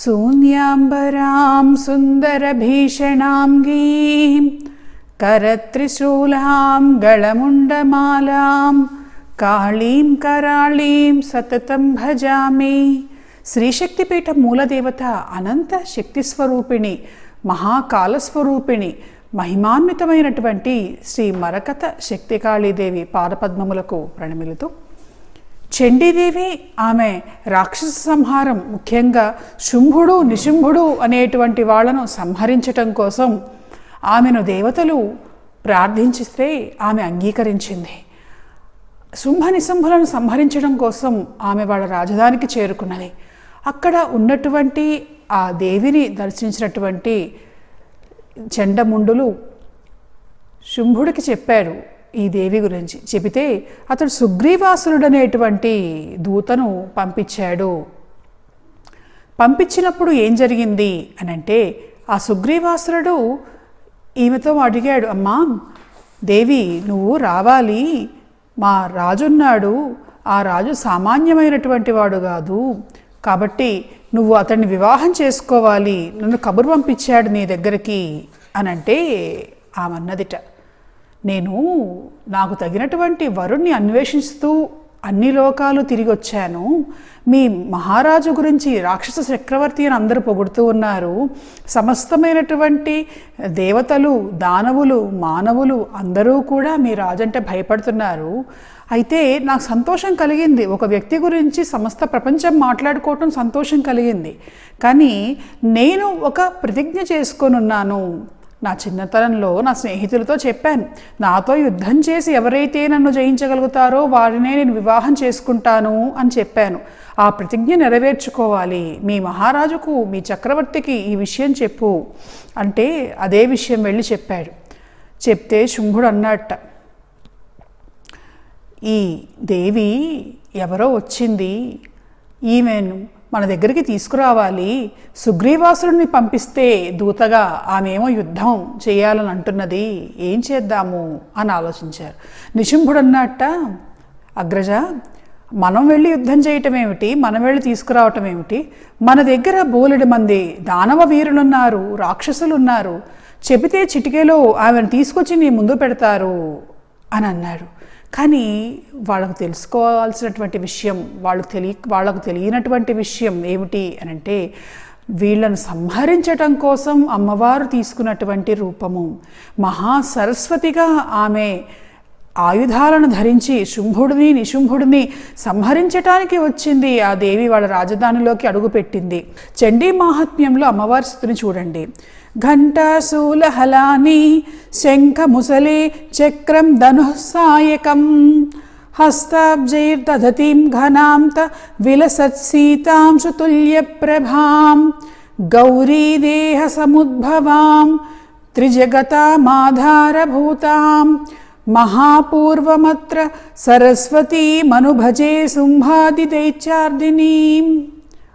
సుందరభీషణాం सुन्दरभीषणाङ्गीं करत्रिशूलां గళముండమాలాం కాళీం కరాళీం సతతం భజామి. శ్రీశక్తిపీఠ మూలదేవత అనంత శక్తి స్వరూపిణి మహాకాలస్వరూపిణి మహిమాన్వితమైనటువంటి శ్రీ మరకత శక్తికాళీదేవి పాదపద్మములకు ప్రణమిలుతూ చండీదేవి ఆమె రాక్షస సంహారం ముఖ్యంగా శుంభుడు నిశుంభుడు అనేటువంటి వాళ్ళను సంహరించటం కోసం ఆమెను దేవతలు ప్రార్థించిస్తే ఆమె అంగీకరించింది. శుంభ నిశుంభులను సంహరించడం కోసం ఆమె వాళ్ళ రాజధానికి చేరుకున్నది. అక్కడ ఉన్నటువంటి ఆ దేవిని దర్శించినటువంటి చండముండులు శుంభుడికి చెప్పారు. ఈ దేవి గురించి చెబితే అతడు సుగ్రీవాసురుడనేటువంటి దూతను పంపించాడు. పంపించినప్పుడు ఏం జరిగింది అని అంటే ఆ సుగ్రీవాసురుడు ఈమెతో అడిగాడు అమ్మా దేవి నువ్వు రావాలి. మా రాజున్నాడు. ఆ రాజు సామాన్యమైనటువంటి వాడు కాదు. కాబట్టి నువ్వు అతన్ని వివాహం చేసుకోవాలి. నన్ను కబురు పంపించాడు నీ దగ్గరికి. అనంటే ఆమె అన్నదిట. నేను నాకు తగినటువంటి వరుణ్ణి అన్వేషిస్తూ అన్ని లోకాలు తిరిగి వచ్చాను. మీ మహారాజు గురించి రాక్షస చక్రవర్తి అని అందరూ పొగుడుతూ ఉన్నారు. సమస్తమైనటువంటి దేవతలు దానవులు మానవులు అందరూ కూడా మీ రాజంటే భయపడుతున్నారు. అయితే నాకు సంతోషం కలిగింది. ఒక వ్యక్తి గురించి సమస్త ప్రపంచం మాట్లాడుకోవటం సంతోషం కలిగింది. కానీ నేను ఒక ప్రతిజ్ఞ చేసుకొని ఉన్నాను నా చిన్నతనంలో నా స్నేహితులతో చెప్పాను నాతో యుద్ధం చేసి ఎవరైతే నన్ను జయించగలుగుతారో వారినే నేను వివాహం చేసుకుంటాను అని చెప్పాను. ఆ ప్రతిజ్ఞ నెరవేర్చుకోవాలి. మీ మహారాజుకు మీ చక్రవర్తికి ఈ విషయం చెప్పు అంటే అదే విషయం వెళ్ళి చెప్పాడు. చెప్తే శుంభుడు అన్నట్ట ఈ దేవి ఎవరో వచ్చింది ఈమెను మన దగ్గరికి తీసుకురావాలి. సుగ్రీవాసుడిని పంపిస్తే దూతగా ఆమెమో యుద్ధం చేయాలని అంటున్నది. ఏం చేద్దాము? అని ఆలోచించారు. నిశుంభుడు అన్నట్ట అగ్రజ మనం వెళ్ళి యుద్ధం చేయటం ఏమిటి మనం వెళ్ళి తీసుకురావటం ఏమిటి మన దగ్గర బోలెడు మంది దానవ వీరులున్నారు రాక్షసులున్నారు. చెబితే చిటికేలో ఆమెను తీసుకొచ్చి నీ ముందు పెడతారు అని అన్నాడు. కానీ వాళ్ళకు తెలుసుకోవాల్సినటువంటి విషయం వాళ్ళు తెలియ వాళ్ళకు తెలియనటువంటి విషయం ఏమిటి అని అంటే వీళ్ళను సంహరించటం కోసం అమ్మవారు తీసుకున్నటువంటి రూపము. మహాసరస్వతిగా ఆమె ఆయుధాలను ధరించి శుంభుడిని నిశుంభుడిని సంహరించటానికి వచ్చింది. ఆ దేవి వాళ్ళ రాజధానిలోకి అడుగుపెట్టింది. చండీ మాహాత్మ్యంలో అమ్మవారి స్థుతిని చూడండి. ఘంటాశూలహలాని శంఖ ముసలి చక్రం ధనుస్సాయకం హస్తాబ్జైర్దధతిం ఘనాంత విలసత్సీతాంశుతుల్యప్రభాం గౌరీదేహసముద్భవాం త్రిజగతామాధారభూతాం మహాపూర్వమత్ర సరస్వతీమనుభజే శుంభాదిదైత్యార్దినీం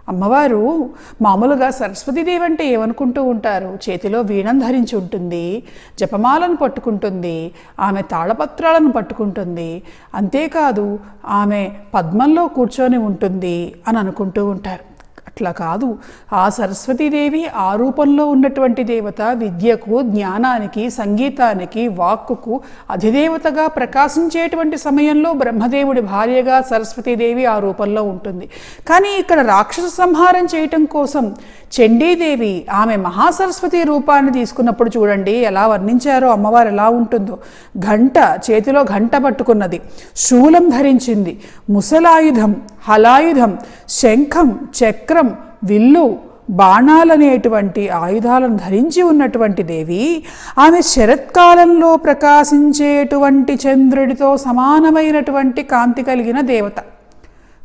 అమ్మవారు మామూలుగా సరస్వతీదేవి అంటే ఏమనుకుంటూ ఉంటారు? చేతిలో వీణం ధరించి ఉంటుంది జపమాలను పట్టుకుంటుంది ఆమె తాళపత్రాలను పట్టుకుంటుంది. అంతేకాదు ఆమె పద్మంలో కూర్చొని ఉంటుంది అని అనుకుంటూ ఉంటారు. అట్లా కాదు. ఆ సరస్వతీదేవి ఆ రూపంలో ఉన్నటువంటి దేవత విద్యకు జ్ఞానానికి సంగీతానికి వాక్కుకు అధిదేవతగా ప్రకాశించేటువంటి సమయంలో బ్రహ్మదేవుడి భార్యగా సరస్వతీదేవి ఆ రూపంలో ఉంటుంది. కానీ ఇక్కడ రాక్షస సంహారం చేయటం కోసం చండీదేవి ఆమె మహాసరస్వతి రూపాన్ని తీసుకున్నప్పుడు చూడండి ఎలా వర్ణించారో అమ్మవారు ఎలా ఉంటుందో. ఘంట చేతిలో ఘంట పట్టుకున్నది. శూలం ధరించింది. ముసలాయుధం. హలాయుధం శంఖం చక్రం విల్లు బాణాలనేటువంటి ఆయుధాలను ధరించి ఉన్నటువంటి దేవి ఆమె శరత్కాలంలో ప్రకాశించేటువంటి చంద్రుడితో సమానమైనటువంటి కాంతి కలిగిన దేవత.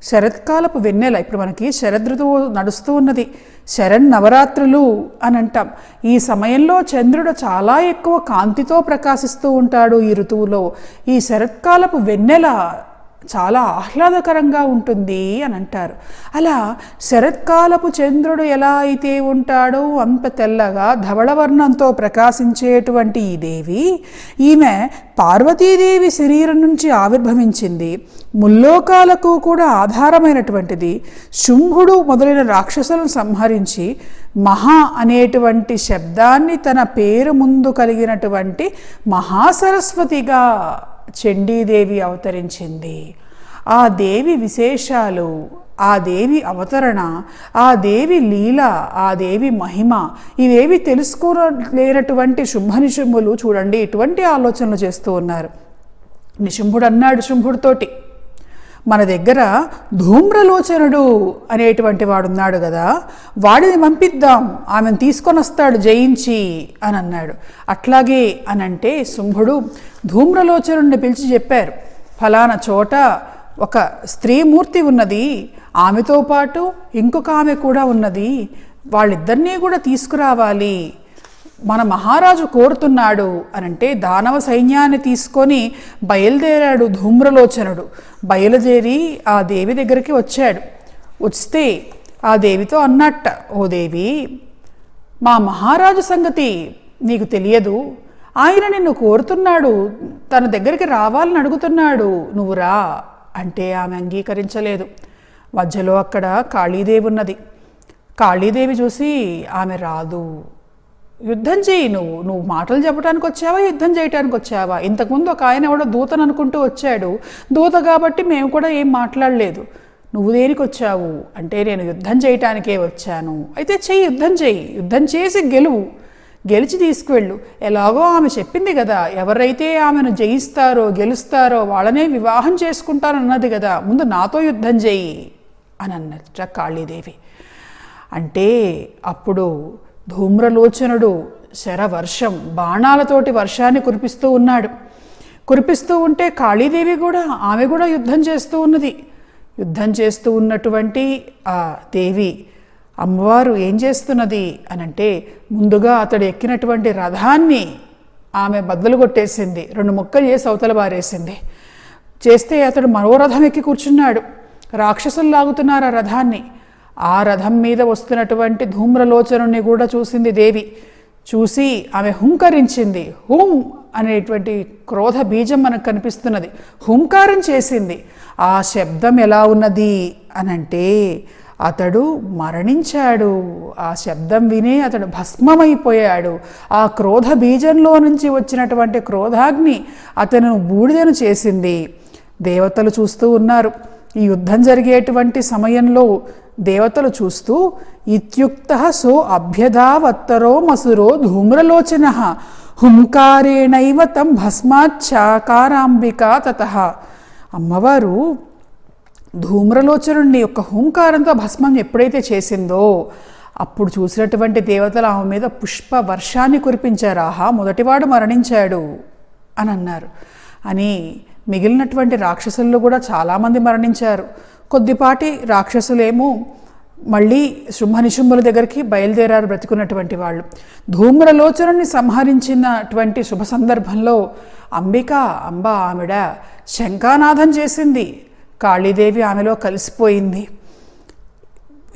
శరత్కాలపు వెన్నెల ఇప్పుడు మనకి శరదృతువు నడుస్తూ ఉన్నది. శరణ్ నవరాత్రులు అని అంటాం. ఈ సమయంలో చంద్రుడు చాలా ఎక్కువ కాంతితో ప్రకాశిస్తూ ఉంటాడు ఈ ఋతువులో. ఈ శరత్కాలపు వెన్నెల చాలా ఆహ్లాదకరంగా ఉంటుంది అని అంటారు. అలా శరత్కాలపు చంద్రుడు ఎలా అయితే ఉంటాడో అంత తెల్లగా ధవళవర్ణంతో ప్రకాశించేటువంటి ఈ దేవి ఈమె పార్వతీదేవి శరీరం నుంచి ఆవిర్భవించింది. ముల్లోకాలకు కూడా ఆధారమైనటువంటిది. శుంభుడు మొదలైన రాక్షసులను సంహరించి మహా అనేటువంటి శబ్దాన్ని తన పేరు ముందు కలిగినటువంటి మహాసరస్వతిగా చండీదేవి అవతరించింది. ఆ దేవి విశేషాలు ఆ దేవి అవతరణ ఆ దేవి లీల ఆ దేవి మహిమ ఇవేవి తెలుసుకోలేనటువంటి శుంభనిశుంభులు చూడండి. ఇటువంటి ఆలోచనలు చేస్తూ ఉన్నారు. నిశుంభుడు అన్నాడు శుంభుడితోటి. మన దగ్గర ధూమ్రలోచనుడు అనేటువంటి వాడున్నాడు కదా వాడిని పంపిద్దాం ఆమెను తీసుకొని వస్తాడు జయించి అని అన్నాడు. అట్లాగే అని అంటే శుంభుడు ధూమ్రలోచనుడిని పిలిచి చెప్పారు ఫలానా చోట ఒక స్త్రీమూర్తి ఉన్నది ఆమెతో పాటు ఇంకొక ఆమె కూడా ఉన్నది వాళ్ళిద్దరినీ కూడా తీసుకురావాలి మన మహారాజు కోరుతున్నాడు అనంటే దానవ సైన్యాన్ని తీసుకొని బయలుదేరాడు ధూమ్రలోచనుడు. బయలుదేరి ఆ దేవి దగ్గరికి వచ్చాడు. వస్తే ఆ దేవితో అన్నట్ట ఓ దేవి! మా మహారాజు సంగతి నీకు తెలియదు. ఆయన నిన్ను కోరుతున్నాడు తన దగ్గరికి రావాలని అడుగుతున్నాడు. నువ్వు రా అంటే ఆమె అంగీకరించలేదు. మధ్యలో అక్కడ కాళీదేవి ఉన్నది. కాళీదేవి చూసి ఆమె రాదు. యుద్ధం చేయి నువ్వు నువ్వు మాటలు చెప్పడానికి వచ్చావా యుద్ధం చేయడానికి వచ్చావా? ఇంతకుముందు ఒక ఆయన ఎవడో దూతను అనుకుంటూ వచ్చాడు. దూత కాబట్టి మేము కూడా ఏం మాట్లాడలేదు. నువ్వు దేనికి వచ్చావు? అంటే నేను యుద్ధం చేయటానికే వచ్చాను. అయితే చెయ్యి యుద్ధం చెయ్యి యుద్ధం చేసి గెలువు. గెలిచి తీసుకువెళ్ళు. ఎలాగో ఆమె చెప్పింది కదా ఎవరైతే ఆమెను జయిస్తారో గెలుస్తారో వాళ్ళనే వివాహం చేసుకుంటానన్నది కదా ముందు నాతో యుద్ధం చేయి అని అన్నట్ట కాళీదేవి. అంటే అప్పుడు ధూమ్రలోచనుడు శరవర్షం బాణాలతోటి వర్షాన్ని కురిపిస్తూ ఉన్నాడు. కురిపిస్తూ ఉంటే కాళీదేవి కూడా ఆమె కూడా యుద్ధం చేస్తూ ఉన్నది. యుద్ధం చేస్తూ ఉన్నటువంటి ఆ దేవి అమ్మవారు ఏం చేస్తున్నది అనంటే ముందుగా అతడు ఎక్కినటువంటి రథాన్ని ఆమె బద్దలు కొట్టేసింది. రెండు ముక్కలు చేసి అవతల బారేసింది చేస్తే అతడు మరో రథం ఎక్కి కూర్చున్నాడు. రాక్షసులు లాగుతున్నారు ఆ రథాన్ని. ఆ రథం మీద వస్తున్నటువంటి ధూమ్రలోచనుని కూడా చూసింది దేవి. చూసి ఆమె హుంకరించింది. హుం అనేటువంటి క్రోధ బీజం మనకు కనిపిస్తున్నది. హుంకారం చేసింది. ఆ శబ్దం ఎలా ఉన్నది అనంటే అతడు మరణించాడు. ఆ శబ్దం వినే అతడు భస్మమైపోయాడు. ఆ క్రోధ బీజంలో నుంచి వచ్చినటువంటి క్రోధాగ్ని అతను బూడిదను చేసింది. దేవతలు చూస్తూ ఉన్నారు. ఈ యుద్ధం జరిగేటువంటి సమయంలో దేవతలు చూస్తూ ఇత్యుక్త సో అభ్యధావత్తరో మసురో ధూమ్రలోచన హుంకారేణైవ తం భస్మాచ్చాకారాంబిక తత. అమ్మవారు ధూమ్రలోచనుడిని యొక్క హుంకారంతో భస్మం ఎప్పుడైతే చేసిందో అప్పుడు చూసినటువంటి దేవతలు ఆమె మీద పుష్ప వర్షాన్ని కురిపించారు. ఆహా మొదటివాడు మరణించాడు అని అన్నారు. అని మిగిలినటువంటి రాక్షసుల్లో కూడా చాలామంది మరణించారు. కొద్దిపాటి రాక్షసులేమో మళ్ళీ శుంభనిశుంభుల దగ్గరికి బయలుదేరారు బ్రతికున్నటువంటి వాళ్ళు. ధూమ్రలోచనని సంహరించినటువంటి శుభ సందర్భంలో అంబిక అంబ ఆమెడ శంఖానాథం చేసింది. కాళీదేవి ఆమెలో కలిసిపోయింది.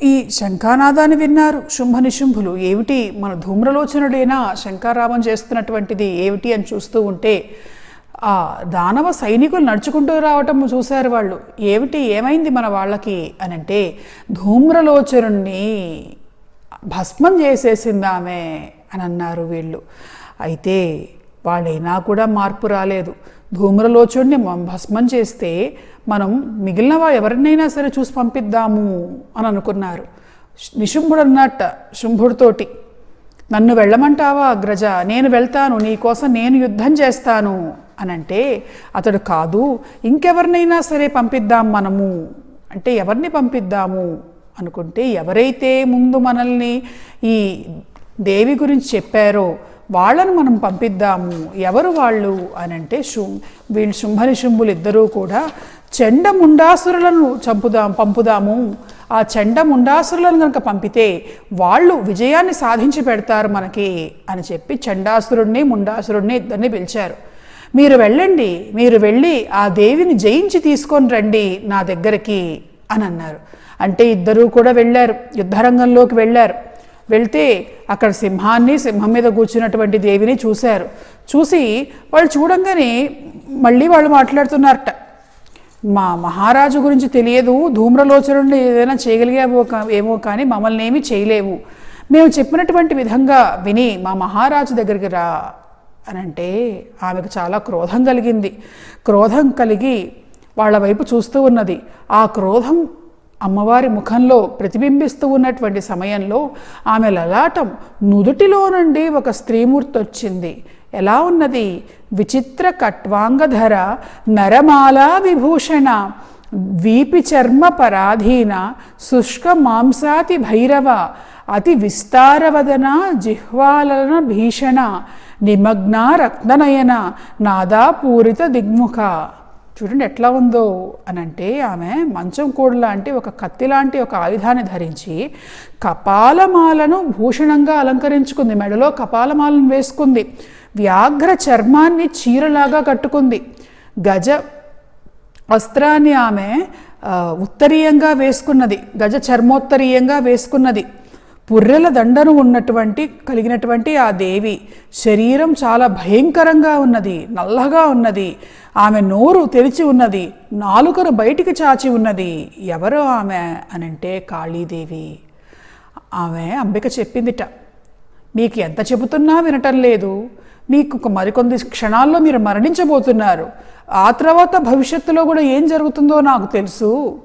ఈ శంఖానాదాన్ని విన్నారు శుంభనిశుంభులు. ఏమిటి మన ధూమ్రలోచనుడైనా శంకారామం చేస్తున్నటువంటిది? ఏమిటి అని చూస్తూ ఉంటే ఆ దానవ సైనికులు నడుచుకుంటూ రావటం చూశారు వాళ్ళు. ఏమిటి? ఏమైంది మన వాళ్ళకి? అని అంటే ధూమ్రలోచరుణ్ణి భస్మం చేసేసింది ఆమె అని అన్నారు వీళ్ళు. అయితే వాళ్ళైనా కూడా మార్పు రాలేదు. ధూమ్రలోచుడిని భస్మం చేస్తే మనం మిగిలిన వాళ్ళు ఎవరినైనా సరే చూసి పంపిద్దాము అని అనుకున్నారు. నిశుంభుడు అన్నట్ట శుంభుడితోటి. నన్ను వెళ్ళమంటావా అగ్రజ? నేను వెళ్తాను నీకోసం నేను యుద్ధం చేస్తాను. అని అంటే అతడు కాదు ఇంకెవరినైనా సరే పంపిద్దాం మనము. అంటే ఎవరిని పంపిద్దాము? అనుకుంటే ఎవరైతే ముందు మనల్ని ఈ దేవి గురించి చెప్పారో వాళ్ళను మనం పంపిద్దాము. ఎవరు వాళ్ళు? అని అంటే శు వీళ్ళు శుంభని శుంభులు ఇద్దరూ కూడా చండముండాసురులను చంపుదాం పంపుదాము. ఆ చండముండాసురులను కనుక పంపితే వాళ్ళు విజయాన్ని సాధించి పెడతారు మనకి అని చెప్పి చండాసురుణ్ణి ముండాసురుణ్ణి ఇద్దరిని పిలిచారు. మీరు వెళ్ళండి మీరు వెళ్ళి ఆ దేవిని జయించి తీసుకొని రండి నా దగ్గరికి అని అన్నారు. అంటే ఇద్దరూ కూడా వెళ్ళారు యుద్ధరంగంలోకి వెళ్ళారు. వెళ్తే అక్కడ సింహాన్ని సింహం మీద కూర్చున్నటువంటి దేవిని చూశారు. చూసి వాళ్ళు చూడంగానే మళ్ళీ వాళ్ళు మాట్లాడుతున్నారట. మా మహారాజు గురించి తెలియదు ధూమ్రలోచనుడు ఏదైనా చేయగలిగావో కా- ఏమో కానీ మమ్మల్ని ఏమీ చేయలేవు. మేము చెప్పినటువంటి విధంగా విని మా మహారాజు దగ్గరికి రా అని అంటే ఆమెకు చాలా క్రోధం కలిగింది. క్రోధం కలిగి వాళ్ళ వైపు చూస్తూ ఉన్నది. ఆ క్రోధం అమ్మవారి ముఖంలో ప్రతిబింబిస్తూ ఉన్నటువంటి సమయంలో ఆమె లలాటం నుదుటిలో నుండి ఒక స్త్రీమూర్తి వచ్చింది. ఎలా ఉన్నది? విచిత్ర కట్వాంగధర నరమాలా విభూషణ వీపి చర్మ పరాధీన శుష్క మాంసాతి భైరవ అతి విస్తారవదన జిహ్వాలన భీషణ నిమగ్న రత్ననయన నాదాపూరిత దిగ్ముఖ. చూడండి ఎట్లా ఉందో అని అంటే ఆమె మంచం కోడు లాంటి ఒక కత్తి లాంటి ఒక ఆయుధాన్ని ధరించి కపాలమాలను భూషణంగా అలంకరించుకుంది. మెడలో కపాలమాలను వేసుకుంది. వ్యాఘ్ర చర్మాన్ని చీరలాగా కట్టుకుంది. గజ వస్త్రాన్ని ఆమె ఉత్తరీయంగా వేసుకున్నది. గజ చర్మోత్తరీయంగా వేసుకున్నది. పుర్రెల దండను ఉన్నటువంటి కలిగినటువంటి ఆ దేవి శరీరం చాలా భయంకరంగా ఉన్నది నల్లగా ఉన్నది ఆమె నోరు తెరిచి ఉన్నది నాలుకను బయటికి చాచి ఉన్నది. ఎవరు ఆమె అనంటే కాళీదేవి. ఆమె అంబిక చెప్పిందిట మీకు ఎంత చెబుతున్నా వినటం లేదు. మీకు ఒక మరికొన్ని క్షణాల్లో మీరు మరణించబోతున్నారు. ఆ తర్వాత భవిష్యత్తులో కూడా ఏం జరుగుతుందో నాకు తెలుసు.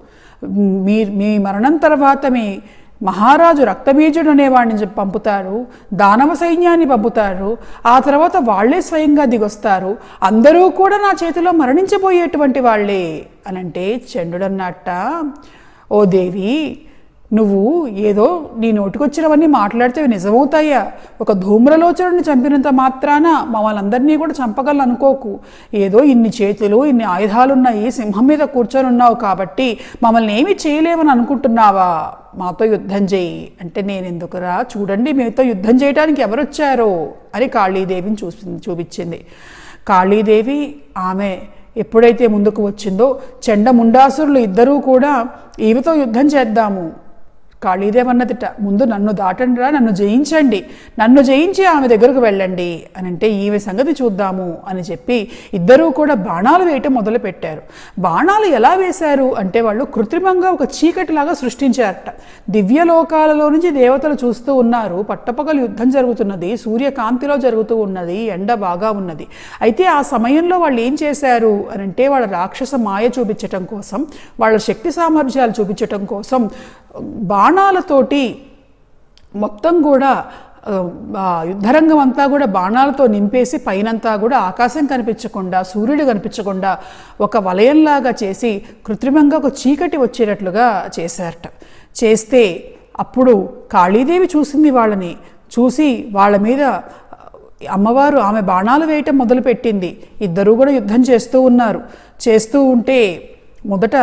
మీ మీ మరణం తర్వాత మీ మహారాజు రక్తబీజుడు అనేవాడిని పంపుతారు దానవ సైన్యాన్ని పంపుతారు ఆ తర్వాత వాళ్ళే స్వయంగా దిగొస్తారు. అందరూ కూడా నా చేతిలో మరణించబోయేటువంటి వాళ్ళే అనంటే చండుడన్నట్ట ఓ దేవి నువ్వు ఏదో నీ నోటికొచ్చినవన్నీ మాట్లాడితే నిజమవుతాయా? ఒక ధూమ్రలోచనని చంపినంత మాత్రాన మమ్మల్ని అందరినీ కూడా చంపగలను అనుకోకు ఏదో ఇన్ని చేతులు ఇన్ని ఆయుధాలున్నాయి సింహం మీద కూర్చొని ఉన్నావు కాబట్టి మమ్మల్ని ఏమి చేయలేమని అనుకుంటున్నావా? మాతో యుద్ధం చేయి. అంటే నేను ఎందుకురా చూడండి మీతో యుద్ధం చేయడానికి ఎవరు వచ్చారో అని కాళీదేవిని చూసి చూపించింది. కాళీదేవి ఆమె ఎప్పుడైతే ముందుకు వచ్చిందో చండముండాసురులు ఇద్దరూ కూడా ఈమెతో యుద్ధం చేద్దాము. ఖాళీదేమన్నదిట. ముందు నన్ను దాటండిరా నన్ను జయించండి. నన్ను జయించి ఆమె దగ్గరకు వెళ్ళండి. అని అంటే ఈమె సంగతి చూద్దాము అని చెప్పి ఇద్దరూ కూడా బాణాలు వేయటం మొదలు పెట్టారు బాణాలు ఎలా వేశారు అంటే వాళ్ళు కృత్రిమంగా ఒక చీకటిలాగా సృష్టించారట. దివ్యలోకాలలో నుంచి దేవతలు చూస్తూ ఉన్నారు. పట్టపగలు యుద్ధం జరుగుతున్నది. సూర్యకాంతిలో జరుగుతూ ఉన్నది. ఎండ బాగా ఉన్నది. అయితే ఆ సమయంలో వాళ్ళు ఏం చేశారు? అని అంటే వాళ్ళ రాక్షస మాయ చూపించటం కోసం వాళ్ళ శక్తి సామర్థ్యాలు చూపించటం కోసం బాణాలతోటి మొత్తం కూడా యుద్ధరంగం అంతా కూడా బాణాలతో నింపేసి పైనంతా కూడా ఆకాశం కనిపించకుండా సూర్యుడు కనిపించకుండా ఒక వలయంలాగా చేసి కృత్రిమంగా ఒక చీకటి వచ్చేటట్లుగా చేశారట. చేస్తే అప్పుడు కాళీదేవి చూసింది వాళ్ళని. చూసి వాళ్ళ మీద అమ్మవారు ఆమె బాణాలు వేయటం మొదలుపెట్టింది. ఇద్దరూ కూడా యుద్ధం చేస్తూ ఉన్నారు. చేస్తూ ఉంటే మొదట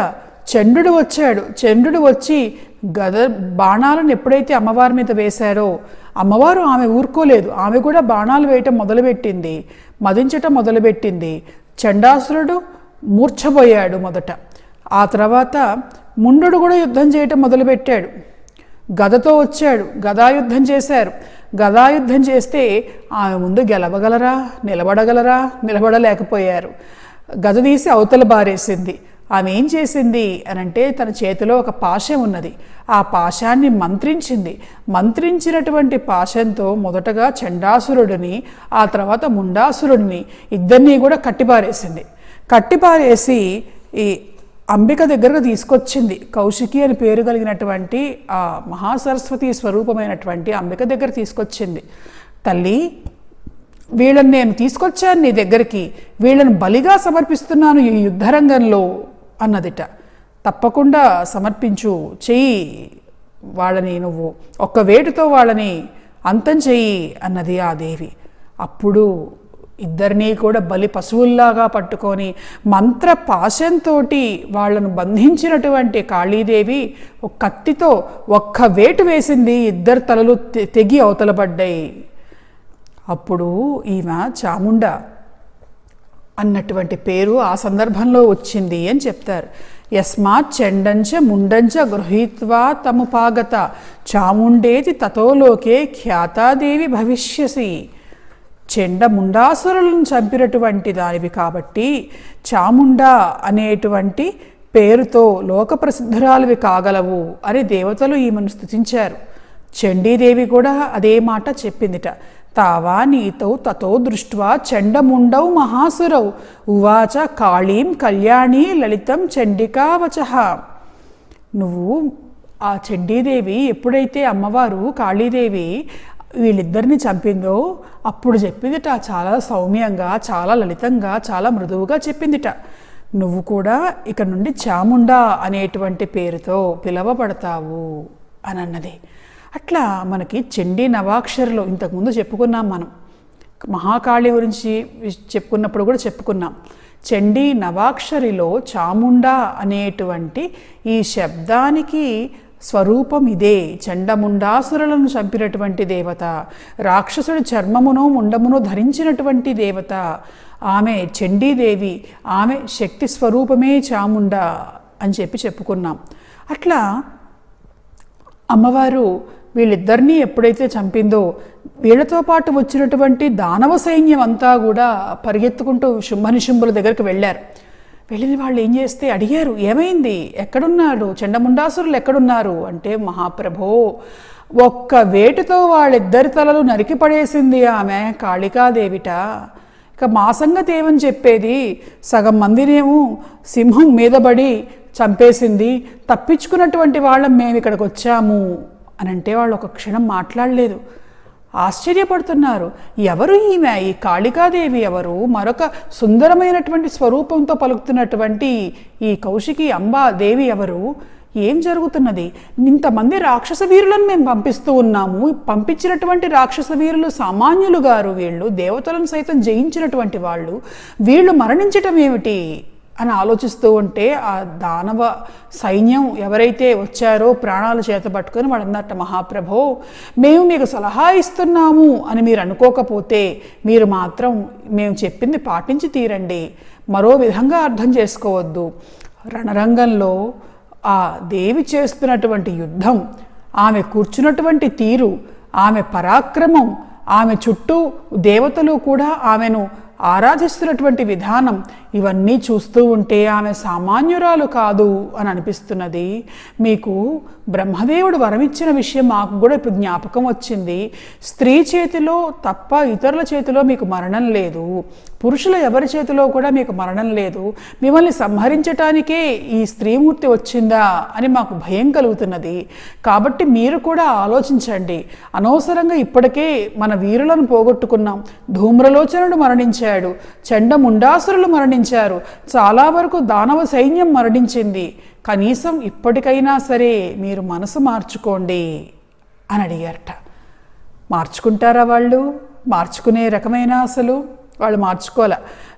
చంద్రుడు వచ్చాడు. చంద్రుడు వచ్చి గద బాణాలను ఎప్పుడైతే అమ్మవారి మీద వేశారో అమ్మవారు ఆమె ఊరుకోలేదు. ఆమె కూడా బాణాలు వేయటం మొదలుపెట్టింది. మదించటం మొదలుపెట్టింది. చండాసురుడు మూర్ఛపోయాడు మొదట. ఆ తర్వాత ముండు కూడా యుద్ధం చేయటం మొదలుపెట్టాడు. గదతో వచ్చాడు. గదాయుద్ధం చేశారు. గదాయుద్ధం చేస్తే ఆమె ముందు గెలవగలరా నిలబడగలరా నిలబడలేకపోయారు. గద తీసి అవతల బారేసింది. ఆమె ఏం చేసింది అని అంటే తన చేతిలో ఒక పాశం ఉన్నది. ఆ పాశాన్ని మంత్రించింది. మంత్రించినటువంటి పాశంతో మొదటగా చండాసురుడిని ఆ తర్వాత ముండాసురుడిని ఇద్దరినీ కూడా కట్టిపారేసింది. కట్టిపారేసి ఈ అంబిక దగ్గరకు తీసుకొచ్చింది. కౌశికి అని పేరు కలిగినటువంటి ఆ మహాసరస్వతి స్వరూపమైనటువంటి అంబిక దగ్గర తీసుకొచ్చింది. తల్లి వీళ్ళని నేను తీసుకొచ్చాను నీ దగ్గరికి. వీళ్ళని బలిగా సమర్పిస్తున్నాను ఈ యుద్ధరంగంలో. అన్నదిట. తప్పకుండా సమర్పించు. చెయ్యి వాళ్ళని నువ్వు. ఒక్క వేటుతో వాళ్ళని అంతం చెయ్యి అన్నది ఆ దేవి. అప్పుడు ఇద్దరినీ కూడా బలి పశువుల్లాగా పట్టుకొని మంత్ర పాశంతో వాళ్ళను బంధించినటువంటి కాళీదేవి ఒక కత్తితో ఒక్క వేటు వేసింది ఇద్దరు తలలు తె- తెగి అవతలపడ్డాయి. అప్పుడు ఈమె చాముండ అన్నటువంటి పేరు ఆ సందర్భంలో వచ్చింది అని చెప్తారు. యస్మాత్ చెండంచ ముండంచ గృహీత్వా తముపాగత చాముండేతి తతోలోకే ఖ్యాతాదేవి భవిష్యసి. చెండ ముండాసురులను చంపినటువంటి దానివి కాబట్టి చాముండా అనేటువంటి పేరుతో లోక ప్రసిద్ధురాలివి కాగలవు అని దేవతలు ఈమెను స్థుతించారు చండీదేవి కూడా అదే మాట చెప్పిందిట. తావా నీతౌ తతో దృష్ట్వా చండముండౌ మహాసురౌ. ఉవాచ కాళీం కళ్యాణి లలితం చండికావచ నువ్వు ఆ చండీదేవి ఎప్పుడైతే అమ్మవారు కాళీదేవి వీళ్ళిద్దరిని చంపిందో అప్పుడు చెప్పిందిట చాలా సౌమ్యంగా చాలా లలితంగా చాలా మృదువుగా చెప్పిందిట. నువ్వు కూడా ఇక నుండి చాముండా అనేటువంటి పేరుతో పిలవబడతావు అని అన్నది అట్లా మనకి చండీ నవాక్షరిలో ఇంతకుముందు చెప్పుకున్నాం మనం. మహాకాళి గురించి చెప్పుకున్నప్పుడు కూడా చెప్పుకున్నాం. చండీ నవాక్షరిలో చాముండా అనేటువంటి ఈ శబ్దానికి స్వరూపం ఇదే. చండముండాసురులను చంపినటువంటి దేవత రాక్షసుడి చర్మమును ముండమును ధరించినటువంటి దేవత. ఆమె చండీదేవి ఆమె శక్తి స్వరూపమే చాముండ అని చెప్పి చెప్పుకున్నాం. అట్లా అమ్మవారు వీళ్ళిద్దరినీ ఎప్పుడైతే చంపిందో వీళ్ళతో పాటు వచ్చినటువంటి దానవ సైన్యం అంతా కూడా పరిగెత్తుకుంటూ శుంభనిశుంభుల దగ్గరికి వెళ్ళారు. వెళ్ళిన వాళ్ళు ఏం చేస్తే అడిగారు ఏమైంది? ఎక్కడున్నాడు? చండముండాసురులు ఎక్కడున్నారు? అంటే మహాప్రభో ఒక్క వేటుతో వాళ్ళిద్దరి తలలు నరికి పడేసింది ఆమె కాళికాదేవిట. ఇక మా సంగతి ఏమని చెప్పేది? సగం మందినేమో సింహం మీదబడి చంపేసింది. తప్పించుకున్నటువంటి వాళ్ళం మేము ఇక్కడికి వచ్చాము అని అంటే వాళ్ళు ఒక క్షణం మాట్లాడలేదు. ఆశ్చర్యపడుతున్నారు. ఎవరు ఈమె? ఈ కాళికాదేవి ఎవరు? మరొక సుందరమైనటువంటి స్వరూపంతో పలుకుతున్నటువంటి ఈ కౌశికి అంబా దేవి ఎవరు? ఏం జరుగుతున్నది? ఇంతమంది రాక్షస వీరులను మేము పంపిస్తూ ఉన్నాము. పంపించినటువంటి రాక్షస వీరులు సామాన్యులు గారు వీళ్ళు. దేవతలను సైతం జయించినటువంటి వాళ్ళు. వీళ్ళు మరణించటం ఏమిటి? అని ఆలోచిస్తూ ఉంటే ఆ దానవ సైన్యం ఎవరైతే వచ్చారో ప్రాణాలు చేత పట్టుకొని వాడన్నట్ట మహాప్రభో మేము మీకు సలహా ఇస్తున్నాము అని మీరు అనుకోకపోతే మీరు మాత్రం మేము చెప్పింది పాటించి తీరండి. మరో విధంగా అర్థం చేసుకోవద్దు. రణరంగంలో ఆ దేవి చేస్తున్నటువంటి యుద్ధం ఆమె కూర్చున్నటువంటి తీరు ఆమె పరాక్రమం ఆమె చుట్టూ దేవతలు కూడా ఆమెను ఆరాధిస్తున్నటువంటి విధానం ఇవన్నీ చూస్తూ ఉంటే ఆమె సామాన్యురాలు కాదు అని అనిపిస్తున్నది. మీకు బ్రహ్మదేవుడు వరమిచ్చిన విషయం మాకు కూడా ఇప్పుడు జ్ఞాపకం వచ్చింది. స్త్రీ చేతిలో తప్ప ఇతరుల చేతిలో మీకు మరణం లేదు. పురుషుల ఎవరి చేతిలో కూడా మీకు మరణం లేదు. మిమ్మల్ని సంహరించటానికే ఈ స్త్రీమూర్తి వచ్చిందా అని మాకు భయం కలుగుతున్నది. కాబట్టి మీరు కూడా ఆలోచించండి. అనవసరంగా ఇప్పటికే మన వీరులను పోగొట్టుకున్నాం. ధూమ్రలోచనుడు మరణించాడు. చండముండాసురులు మరణించారు. చాలా వరకు దానవ సైన్యం మరణించింది. కనీసం ఇప్పటికైనా సరే మీరు మనసు మార్చుకోండి అని అడిగారట. మార్చుకుంటారా వాళ్ళు? మార్చుకునే రకమైన అసలు? వాళ్ళు మార్చుకోలే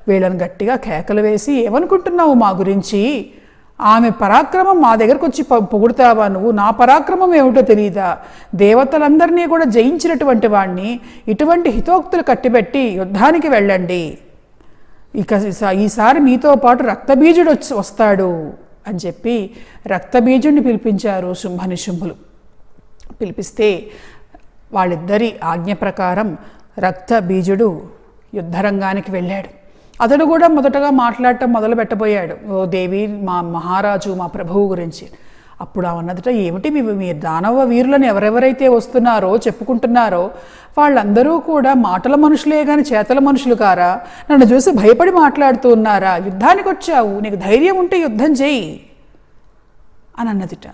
వీళ్ళని గట్టిగా కేకలు వేసి ఏమనుకుంటున్నావు మా గురించి? ఆమె పరాక్రమం మా దగ్గరకు వచ్చి పొగుడుతావా నువ్వు? నా పరాక్రమం ఏమిటో తెలియదా దేవతలందరినీ కూడా జయించినటువంటి వాణ్ణి ఇటువంటి హితోక్తులు కట్టిబెట్టి యుద్ధానికి వెళ్ళండి. ఇక ఈసారి మీతో పాటు రక్తబీజుడు వచ్చి వస్తాడు అని చెప్పి రక్తబీజుడిని పిలిపించారు శుంభనిశుంభులు పిలిపిస్తే వాళ్ళిద్దరి ఆజ్ఞ ప్రకారం రక్తబీజుడు యుద్ధరంగానికి వెళ్ళాడు. అతడు కూడా మొదటగా మాట్లాడటం మొదలు పెట్టబోయాడు ఓ దేవి మా మహారాజు మా ప్రభువు గురించి అప్పుడు ఆమెన్నదట ఏమిటి మీ మీ దానవ వీరులను ఎవరెవరైతే వస్తున్నారో చెప్పుకుంటున్నారో వాళ్ళందరూ కూడా మాటల మనుషులే కానీ చేతల మనుషులు కారా? నన్ను చూసి భయపడి మాట్లాడుతూ ఉన్నారా? యుద్ధానికి వచ్చావు నీకు ధైర్యం ఉంటే యుద్ధం చేయి. అని అన్నదిట.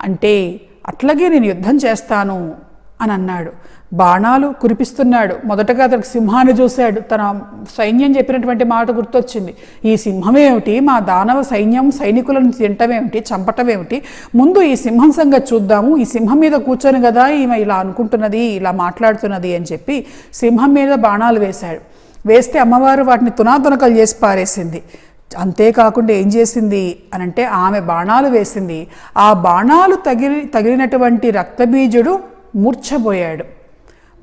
అంటే అట్లాగే నేను యుద్ధం చేస్తాను. అని అన్నాడు. బాణాలు కురిపిస్తున్నాడు. మొదటగా అతనికి సింహాన్ని చూశాడు. తన సైన్యం చెప్పినటువంటి మాట గుర్తొచ్చింది. ఈ సింహమేమిటి? మా దానవ సైన్యం సైనికులను తింటమేమిటి? చంపటమేమిటి? ముందు ఈ సింహం సంగతి చూద్దాము. ఈ సింహం మీద కూర్చొని కదా ఈమె ఇలా అనుకుంటున్నది ఇలా మాట్లాడుతున్నది అని చెప్పి సింహం మీద బాణాలు వేశాడు. వేస్తే అమ్మవారు వాటిని తునాతునకలు చేసి పారేసింది. అంతేకాకుండా ఏం చేసింది అనంటే ఆమె బాణాలు వేసింది. ఆ బాణాలు తగిలి తగిలినటువంటి రక్తబీజుడు మూర్చబోయాడు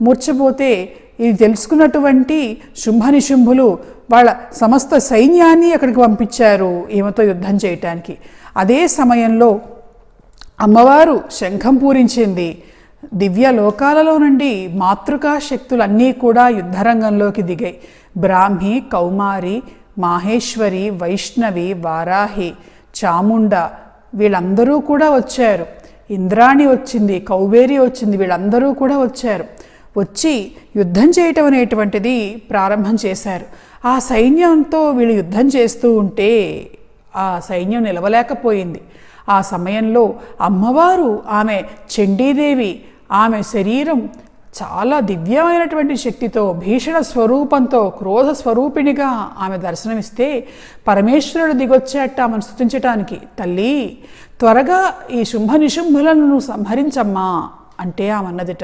మూర్ఛపోతే ఇది తెలుసుకున్నటువంటి శుంభనిశుంభులు వాళ్ళ సమస్త సైన్యాన్ని అక్కడికి పంపించారు ఈమెతో యుద్ధం చేయటానికి. అదే సమయంలో అమ్మవారు శంఖం పూరించింది. దివ్య లోకాలలో నుండి మాతృకా శక్తులన్నీ కూడా యుద్ధరంగంలోకి దిగాయి. బ్రాహ్మి కౌమారి మాహేశ్వరి వైష్ణవి వారాహి చాముండ వీళ్ళందరూ కూడా వచ్చారు. ఇంద్రాణి వచ్చింది కౌబేరి వచ్చింది వీళ్ళందరూ కూడా వచ్చారు. వచ్చి యుద్ధం చేయటం అనేటువంటిది ప్రారంభం చేశారు. ఆ సైన్యంతో వీళ్ళు యుద్ధం చేస్తూ ఉంటే ఆ సైన్యం నిలవలేకపోయింది. ఆ సమయంలో అమ్మవారు ఆమె చండీదేవి ఆమె శరీరం చాలా దివ్యమైనటువంటి శక్తితో భీషణ స్వరూపంతో క్రోధ స్వరూపిణిగా ఆమె దర్శనమిస్తే పరమేశ్వరుడు దిగొచ్చేట ఆమెను స్థుతించటానికి తల్లి త్వరగా ఈ శుంభ నిశుంభులను నువ్వు సంహరించమ్మా అంటే ఆమె అన్నదిట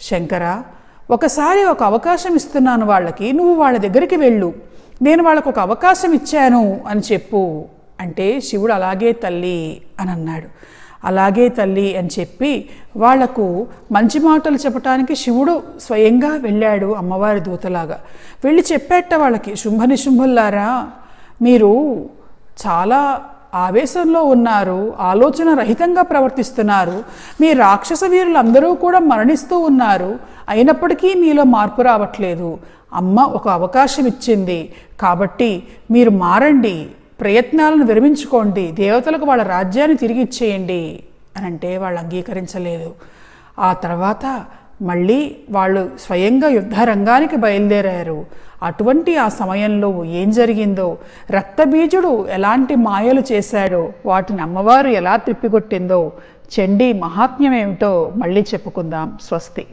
శంకర ఒకసారి ఒక అవకాశం ఇస్తున్నాను వాళ్ళకి నువ్వు వాళ్ళ దగ్గరికి వెళ్ళు. నేను వాళ్ళకు ఒక అవకాశం ఇచ్చాను అని చెప్పు. అంటే శివుడు అలాగే తల్లి అని అన్నాడు అలాగే తల్లి అని చెప్పి వాళ్ళకు మంచి మాటలు చెప్పటానికి శివుడు స్వయంగా వెళ్ళాడు అమ్మవారి దూతలాగా. వెళ్ళి చెప్పేట వాళ్ళకి శుంభనిశుంభుల్లారా మీరు చాలా ఆవేశంలో ఉన్నారు ఆలోచన రహితంగా ప్రవర్తిస్తున్నారు మీ రాక్షస వీరులందరూ కూడా మరణిస్తూ ఉన్నారు అయినప్పటికీ మీలో మార్పు రావట్లేదు. అమ్మ ఒక అవకాశం ఇచ్చింది. కాబట్టి మీరు మారండి. ప్రయత్నాలను విరమించుకోండి. దేవతలకు వాళ్ళ రాజ్యాన్ని తిరిగి ఇచ్చేయండి అని అంటే వాళ్ళు అంగీకరించలేదు. ఆ తర్వాత మళ్ళీ వాళ్ళు స్వయంగా యుద్ధ రంగానికి బయలుదేరారు. అటువంటి ఆ సమయంలో ఏం జరిగిందో రక్తబీజుడు ఎలాంటి మాయలు చేశాడో వాటిని అమ్మవారు ఎలా తిప్పికొట్టిందో చండీ మహాత్మ్యం ఏమిటో మళ్ళీ చెప్పుకుందాం. స్వస్తి.